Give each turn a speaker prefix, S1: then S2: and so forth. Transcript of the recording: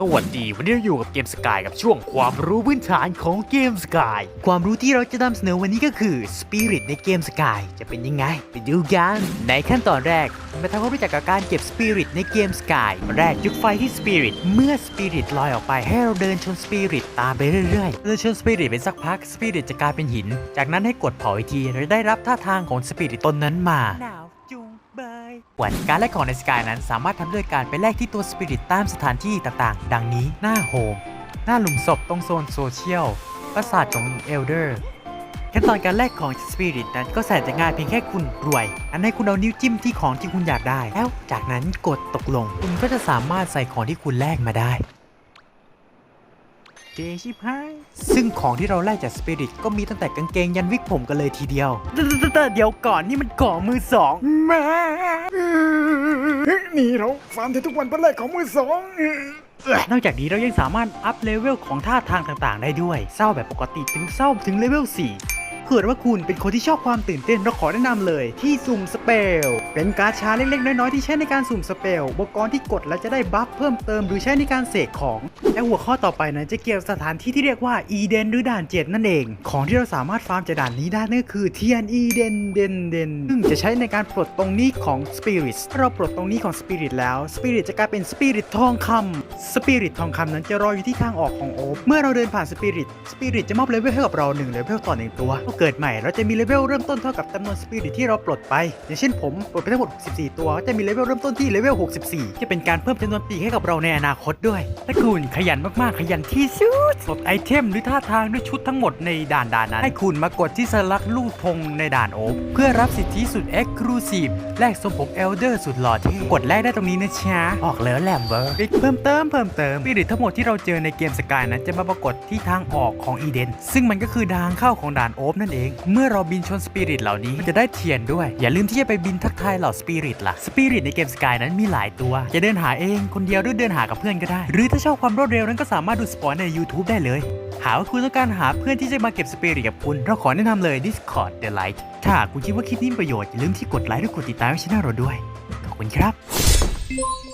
S1: สวัสดีวันนี้เราอยู่กับเกมสกายกับช่วงความรู้พื้นฐานของเกมสกายความรู้ที่เราจะนำเสนอวันนี้ก็คือสปิริตในเกมสกายจะเป็นยังไง ไปดูกันในขั้นตอนแรกมาทำความรู้จักกับการเก็บสปิริตในเกมสกายแรกจุดไฟที่สปิริตเมื่อสปิริตลอยออกไปให้เราเดินชนสปิริตตามไปเรื่อยๆเดินชนสปิริตไปสักพักสปิริตจะกลายเป็นหิน จากนั้นให้กดเผาอีกทีเราได้รับท่าทางของสปิริตตนนั้นมา ยหวน การแลกของในสกายนั้นสามารถทำด้วยการไปแลกที่ตัวสปิริตตามสถานที่ต่างๆ ดังนี้ หน้าโฮม หน้าหลุมศพตรงโซนโซเชียล ปราสาทของเอลเดอร์ขั้นตอนการแลกของสปิริตนั้นก็แสนจะง่ายเพียงแค่คุณรวย อันให้คุณเอานิ้วจิ้มที่ของที่คุณอยากได้ แล้วจากนั้นกดตกลง คุณก็จะสามารถใส่ของที่คุณแลกมาได้ เจชิพายซึ่งของที่เราไล่จากสปิริตก็มีตั้งแต่กางเกงยันวิกผมกันเลยทีเดียวแต่เดี๋ยวก่อนนี่มันก่อมือสอง
S2: แม่นี่เราฟาร์มเททุกวันเป็นแรกของมือสอง
S1: นอกจากนี้เรายังสามารถอัพเลเวลของท่าทางต่างๆ ได้ด้วย เศร้าแบบปกติถึงเศร้าถึงเลเวล4 เกิดว่าคุณเป็นคนที่ชอบความตื่นเต้นเราขอแนะนำเลยที่สุ่มสเปล เป็นการชาเล็กๆ น้อยๆ ที่ใช้ในการสุ่มสเปลอุปกรณ์ที่กดแล้วจะได้บัฟเพิ่มเติมหรือใช้ในการเสกของ และหัวข้อต่อไปนั้นจะเกี่ยวกับสถานที่ที่เรียกว่าอีเดนหรือด่านเจ็ดนั่นเอง ของที่เราสามารถฟาร์มจากด่านนี้ได้นั่นก็คือเทียนอีเดนเดนเดนซึ่งจะใช้ในการปลดตรงนี้ของสปิริตเราปลดตรงนี้ของสปิริตแล้วสปิริตจะกลายเป็นสปิริตทองคำสปิริตทองคำนั้นจะรออยู่ที่ทางออกของโอฟเมื่อเราเดินผ่านสปิริตสปิริตจะมอบเลเวลให้กับเรา1เลเวลต่อหนึ่งตัวเกิดใหม่ เราจะมีเลเวลเริ่มต้นเท่ากับจำนวนสปิริตที่เราปลดไป อย่างเช่นผมปลดไปทั้งหมด 64 ตัวจะมีเลเวลเริ่มต้นที่เลเวล 64 จะเป็นการเพิ่มจำนวนปีให้กับเราในอนาคตด้วยถ้าคุณขยันมากๆ ขยันที่สุดปลดไอเทมหรือท่าทางด้วยชุดทั้งหมดในด่านด่านนั้น ให้คุณมากดที่สลักลูกธงในด่านโอ๊เพื่อรับสิทธิสุดเอ็กซ์คลูซีฟแลกทรงผมเอลเดอร์สุดหล่อที่กดแลกได้ตรงนี้นะช้าออกแล้วแหลมเบอร์อีกเพิ่มเติมเพิ่มเติมปิริทั้งหมดที่เราเจอในเกมสกายนั้นจะมาปรากฏที่ทางออกของอีเดน ซึ่งมันก็คือทางเข้าของด่านโอ๊ฟนั่นเอง เมื่อเราบินชนสปิริตเหล่านี้มันจะได้เทียนด้วย อย่าลืมที่จะไปบินทักทายเหล่าสปิริตล่ะสปิริตในเกมสกายนั้นมีหลายตัว จะเดินหาเองคนเดียวหรือเดินหากับเพื่อนก็ได้ หรือถ้าชอบความรวดเร็วนั้นก็สามารถดูสปอยใน YouTube ได้เลย หากว่าคุณต้องการหาเพื่อนที่จะมาเก็บสปิริตกับคุณ เราขอแนะนำเลย Discord The Light ถ้าหากคุณคิดว่าคลิปนี้มีประโยชน์อย่าลืมที่กดไลค์และกดติดตามให้ช่องเราด้วยขอบคุณครับ